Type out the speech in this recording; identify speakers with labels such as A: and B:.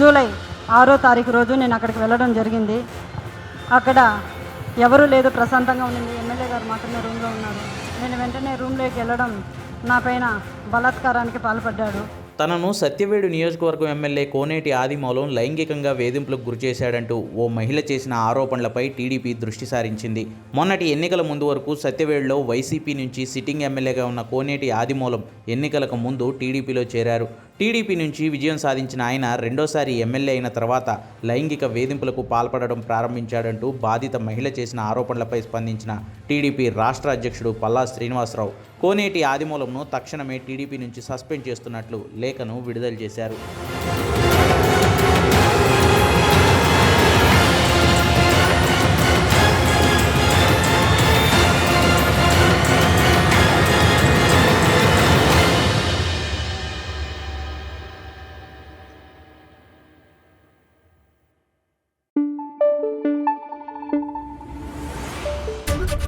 A: July ఆరో తారీఖు రోజు నేను అక్కడికి వెళ్ళడం జరిగింది. అక్కడ ఎవరూ లేదు ప్రశాంతంగా ఉండింది ఎమ్మెల్యే గారు మాత్రమే రూమ్లో ఉన్నారు. నేను వెంటనే రూమ్లోకి వెళ్ళడం నా పైన బలాత్కారానికి పాల్పడ్డాడు.
B: తనను సత్యవేడు నియోజకవర్గం ఎమ్మెల్యే కోనేటి ఆదిమూలం లైంగికంగా వేధింపులకు గురిచేశాడంటూ ఓ మహిళ చేసిన ఆరోపణలపై టీడీపీ దృష్టి సారించింది. మొన్నటి ఎన్నికల ముందు వరకు సత్యవేడులో వైసీపీ నుంచి సిట్టింగ్ ఎమ్మెల్యేగా ఉన్న కోనేటి ఆదిమూలం ఎన్నికలకు ముందు టీడీపీలో చేరారు. టీడీపీ నుంచి విజయం సాధించిన ఆయన రెండోసారి ఎమ్మెల్యే అయిన తర్వాత లైంగిక వేధింపులకు పాల్పడడం ప్రారంభించాడంటూ బాధిత మహిళ చేసిన ఆరోపణలపై స్పందించిన టీడీపీ రాష్ట్ర అధ్యక్షుడు పల్లా శ్రీనివాసరావు. కోనేటి ఆదిమూలంను తక్షణమే టీడీపీ నుంచి సస్పెండ్ చేస్తున్నట్లు లేఖను విడుదల చేశారు.